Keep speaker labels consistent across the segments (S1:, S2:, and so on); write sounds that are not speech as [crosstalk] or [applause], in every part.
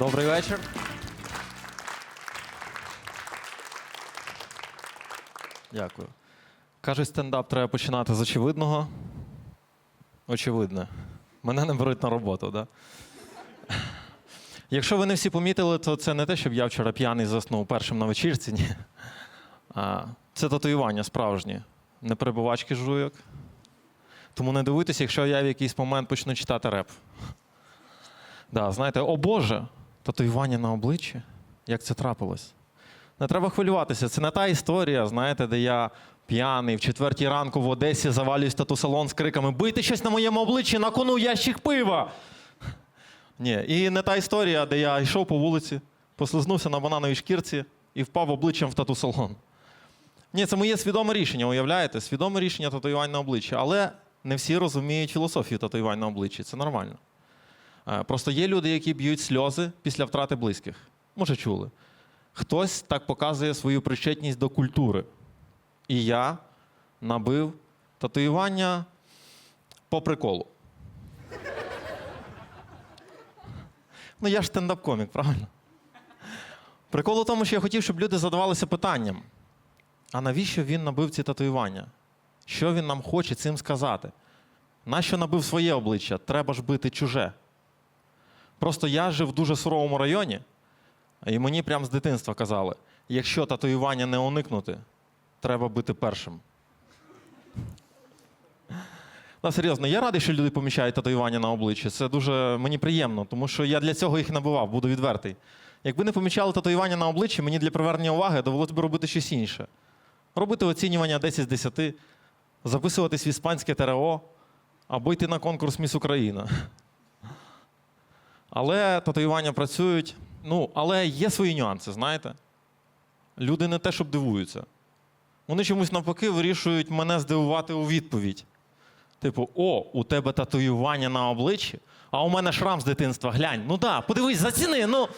S1: Добрий вечір. Дякую. Кажуть, стендап треба починати з очевидного. Очевидне. Мене не беруть на роботу, да? Якщо ви не всі помітили, то це не те, щоб я вчора п'яний заснув першим на вечірці. Ні. А, це татуювання справжнє. Не перебувачки жуйок. Тому не дивуйтесь, якщо я в якийсь момент почну читати реп. Да, знаєте, о Боже, татуювання на обличчі. Як це трапилось? Не треба хвилюватися. Це не та історія, знаєте, де я п'яний в четвертій ранку в Одесі завалююсь тату-салон з криками Бийте щось на моєму обличчі, на кону ящик пива. [laughs] Ні, і не та історія, де я йшов по вулиці, послизнувся на банановій шкірці і впав обличчям в тату-салон. Ні, це моє свідоме рішення, уявляєте? Свідоме рішення татуювань на обличчі. Але не всі розуміють філософію татуювань на обличчі. Це нормально. Е, Просто є люди, які б'ють сльози після втрати близьких. Може, чули. Хтось так показує свою причетність до культури. І я набив татуювання по приколу. Ну, я ж стендап-комік, правильно? Прикол у тому, що я хотів, щоб люди задавалися питанням: а навіщо він набив ці татуювання? Що він нам хоче цим сказати? Нащо набив своє обличчя? Треба ж бити чуже. Просто я жив в дуже суровому районі, і мені прямо з дитинства казали: якщо татуювання не уникнути, треба бити першим. Ну, серйозно, я радий, що люди помічають татуювання на обличчі. Це дуже мені приємно, тому що я для цього їх набивав, буду відвертий. Якби не помічали татуювання на обличчі, мені для привернення уваги довелося б робити щось інше. Робити оцінювання 10 з 10, записуватись в іспанське ТРО або йти на конкурс Міс Україна. Але татуювання працюють. Ну, але є свої нюанси, знаєте? Люди не те, щоб дивуються. Вони чомусь навпаки вирішують мене здивувати у відповідь. Типу, о, у тебе татуювання на обличчі, а у мене шрам з дитинства. Глянь, ну да, подивись, заціни, ну.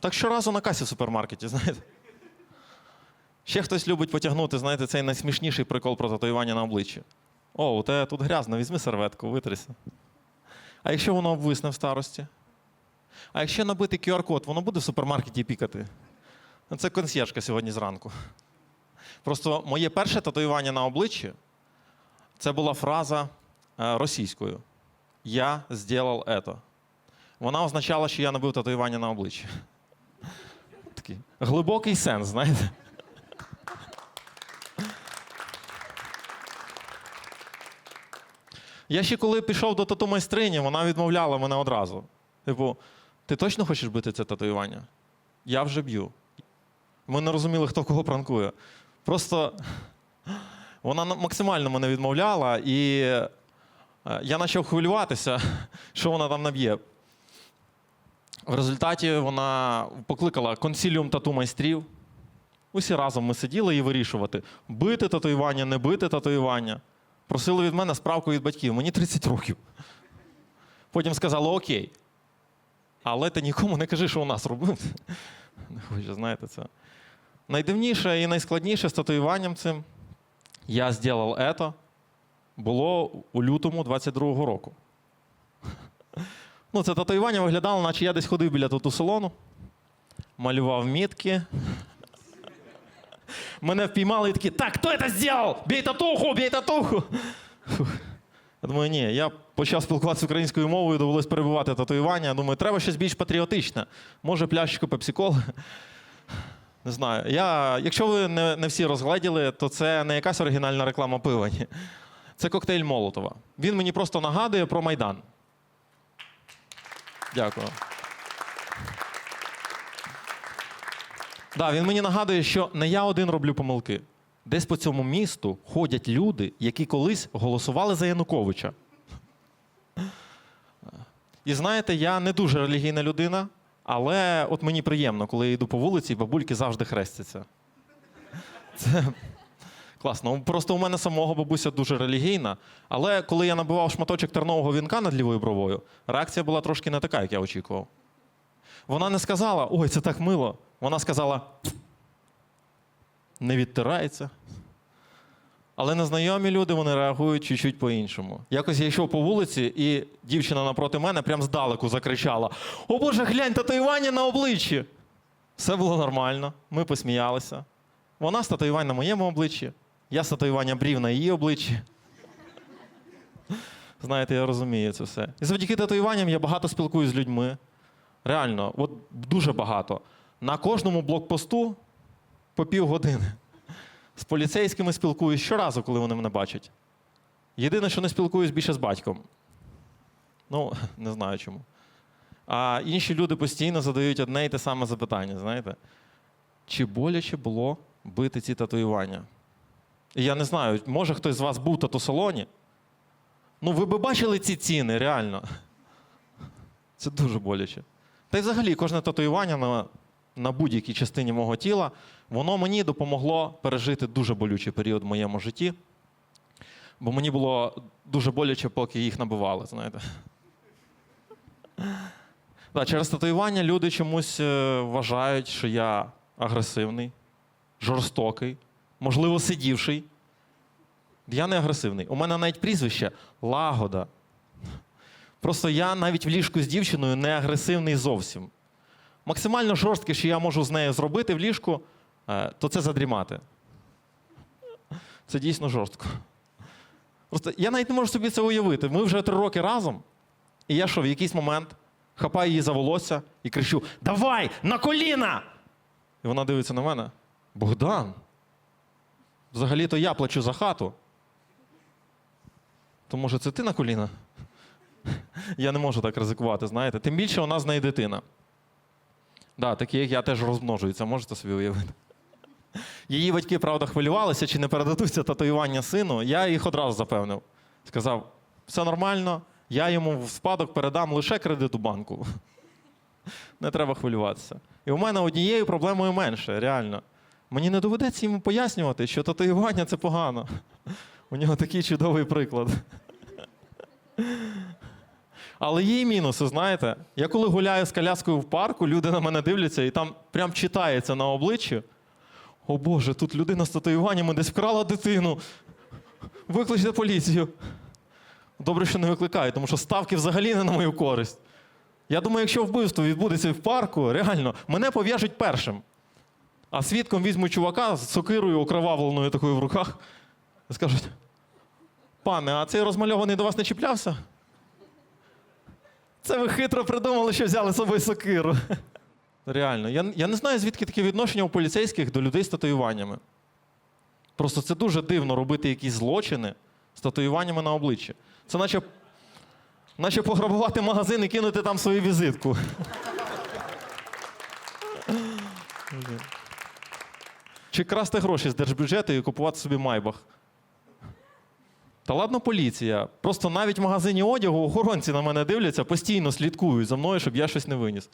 S1: Так щоразу на касі в супермаркеті, знаєте. Ще хтось любить потягнути, знаєте, цей найсмішніший прикол про татуювання на обличчі. О, у тебе тут грязно, візьми серветку, витрися. А якщо воно обвисне в старості? А якщо набити QR-код, воно буде в супермаркеті пікати? Ну, Це консьєржка сьогодні зранку. Просто моє перше татуювання на обличчі це була фраза е, російською. Я зробив это. Вона означала, що я набив татуювання на обличчі. Такий глибокий сенс, знаєте. Я ще коли пішов до тату майстрині, вона відмовляла мене одразу. Типу, ти точно хочеш бити це татуювання? Я вже б'ю. Ми не розуміли, хто кого пранкує. Просто вона максимально мене відмовляла, і е, я почав хвилюватися, [laughs] що вона там наб'є. В результаті вона покликала консіліум тату майстрів. Усі разом ми сиділи і вирішувати, бити татуювання, не бити татуювання. Просили від мене справку від батьків. Мені 30 років. Потім сказали окей. Але ти нікому не кажи, що у нас робив. Не хочу, знаєте, це. Найдивніше і найскладніше з татуюванням цим я зробив это було у лютому 22-го року. Ну, це татуювання виглядало, наче я десь ходив біля тату-салону, малював мітки. Мене впіймали і такі, так, хто це зробив? Бій татуху, бій татуху. Я думаю, ні, я почав спілкуватися українською мовою, довелось перебувати татуювання. Я думаю, треба щось більш патріотичне. Може, пляшечку пепсикол. Не знаю. Я, якщо ви не, не всі розгледіли, то це не якась оригінальна реклама пива. Це коктейль Молотова. Він мені просто нагадує про Майдан. Дякую. Да, він мені нагадує, що не я один роблю помилки. Десь по цьому місту ходять люди, які колись голосували за Януковича. І знаєте, я не дуже релігійна людина, але от мені приємно, коли я йду по вулиці, і бабульки завжди хрестяться. Це класно. Просто у мене самого бабуся дуже релігійна. Але коли я набивав шматочок тернового вінка над лівою бровою, реакція була трошки не така, як я очікував. Вона не сказала, ой, це так мило. Вона сказала, не відтирається. Але незнайомі люди вони реагують чуть-чуть по-іншому. Якось я йшов по вулиці, і дівчина напроти мене прям здалеку закричала: О Боже, глянь, татуювання на обличчі. Все було нормально, ми посміялися. Вона з татуювань на моєму обличчі, я з татуювання брів на її обличчі. Знаєте, я розумію це все. І завдяки татуюванням я багато спілкуюся з людьми. Реально, от дуже багато. На кожному блокпосту по півгодини. З поліцейськими спілкуюсь щоразу, коли вони мене бачать. Єдине, що не спілкуюсь більше з батьком. Ну, [laughs] не знаю чому. А інші люди постійно задають одне і те саме запитання, знаєте? Чи боляче було бити ці татуювання? І я не знаю, може хтось з вас був в тату-салоні? Ну, ви би бачили ці ціни, реально. [laughs] Це дуже боляче. Та й взагалі, кожне татуювання на, на будь-якій частині мого тіла, воно мені допомогло пережити дуже болючий період в моєму житті. Бо мені було дуже боляче, поки їх набивали, знаєте. Да, через татуювання люди чомусь е, вважають, що я агресивний, жорстокий, можливо, сидівший. Я не агресивний. У мене навіть прізвище лагода. Просто я навіть в ліжку з дівчиною не агресивний зовсім. Максимально жорстке, що я можу з нею зробити в ліжку, е, то це задрімати. Це дійсно жорстко. Просто я навіть не можу собі це уявити. Ми вже три роки разом, і я що, в якийсь момент хапаю її за волосся і кричу: Давай, на коліна! І вона дивиться на мене. Богдан. Взагалі-то я плачу за хату. То може це ти на коліна? Я не можу так ризикувати, знаєте. Тим більше у нас з неї дитина. Да, такі, я теж розмножуються, можете собі уявити. Її батьки, правда, хвилювалися, чи не передадуться татуювання сину. Я їх одразу запевнив. Сказав: все нормально, я йому в спадок передам лише кредит у банку. Не треба хвилюватися. І у мене однією проблемою менше, реально. Мені не доведеться йому пояснювати, що татуювання це погано. У нього такий чудовий приклад. Але є і мінуси, знаєте. Я коли гуляю з коляскою в парку, люди на мене дивляться і там прям читається на обличчі. О Боже, тут людина з татуюваннями десь вкрала дитину. Викличте поліцію. Добре, що не викликаю, тому що ставки взагалі не на мою користь. Я думаю, якщо вбивство відбудеться в парку, реально, мене пов'яжуть першим. А свідком візьмуть чувака з сокирою окровавленою такою в руках і скажуть: пане, а цей розмальований до вас не чіплявся? Це ви хитро придумали, що взяли з собою сокиру. Реально, я, я не знаю, звідки таке відношення у поліцейських до людей з татуюваннями. Просто це дуже дивно робити якісь злочини з татуюваннями на обличчі. Це наче, наче пограбувати магазин і кинути там свою візитку. Чи красти гроші з держбюджету і купувати собі майбах. Та ладно, поліція. Просто навіть в магазині одягу охоронці на мене дивляться, постійно слідкують за мною, щоб я щось не виніс.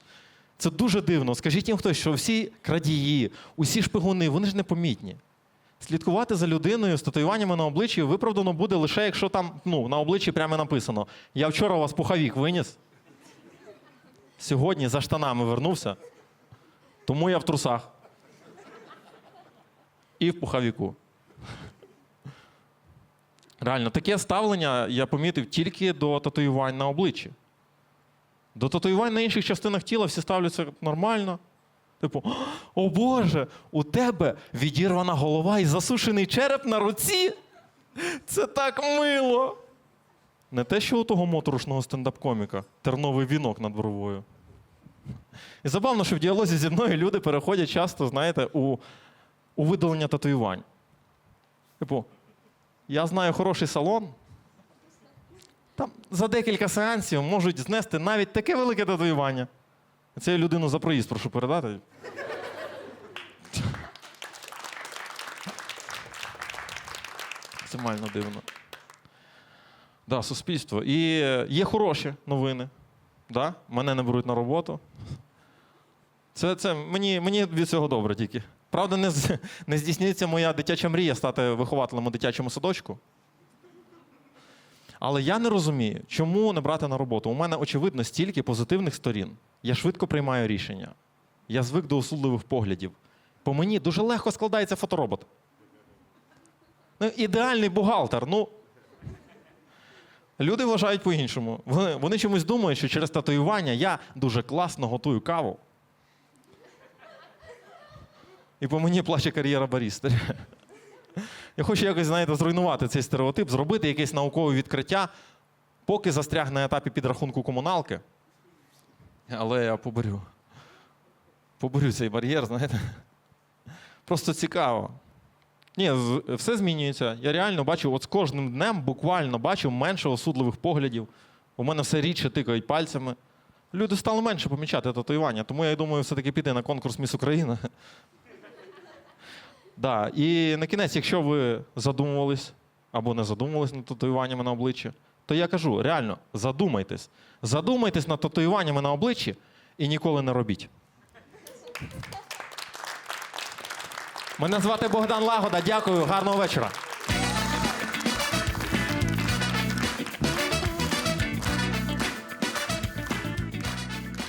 S1: Це дуже дивно. Скажіть їм хтось, що всі крадії, усі шпигуни, вони ж непомітні. Слідкувати за людиною з татуюваннями на обличчі виправдано буде лише, якщо там ну, на обличчі прямо написано: Я вчора у вас пуховік виніс. Сьогодні за штанами вернувся, тому я в трусах. І в пуховіку. Реально, таке ставлення я помітив тільки до татуювань на обличчі. До татуювань на інших частинах тіла всі ставляться нормально. Типу, о Боже, у тебе відірвана голова і засушений череп на руці. Це так мило. Не те, що у того моторошного стендап-коміка терновий вінок над бровою. І забавно, що в діалозі зі мною люди переходять часто, знаєте, у, у видалення татуювань. Типу, я знаю хороший салон. Там за декілька сеансів можуть знести навіть таке велике татуювання. Це я людину за проїзд прошу передати. Максимально дивно. Да, суспільство. І е, є хороші новини. Да? Мене не беруть на роботу. Це, це мені, мені від цього добре тільки. Правда, не, [laughs] не здійснюється моя дитяча мрія стати вихователем у дитячому садочку. Але я не розумію, чому не брати на роботу. У мене, очевидно, стільки позитивних сторін. Я швидко приймаю рішення. Я звик до осудливих поглядів. По мені дуже легко складається фоторобот. Ну, ідеальний бухгалтер. Ну, люди вважають по-іншому. Вони, вони чомусь думають, що через татуювання я дуже класно готую каву. І по мені плаче кар'єра баріста. Я хочу якось, знаєте, зруйнувати цей стереотип, зробити якесь наукове відкриття, поки застряг на етапі підрахунку комуналки. Але я поборю. Поборю цей бар'єр, знаєте. Просто цікаво. Ні, все змінюється. Я реально бачу, от з кожним днем буквально бачу менше осудливих поглядів. У мене все рідше тикають пальцями. Люди стали менше помічати татуювання, тому я думаю, все-таки піти на конкурс Міс Україна. Да. І на кінець, якщо ви задумувались або не задумувались над татуюваннями на обличчі, то я кажу, реально, задумайтесь. Задумайтесь над татуюваннями на обличчі і ніколи не робіть. Мене звати Богдан Лагода. Дякую, гарного вечора.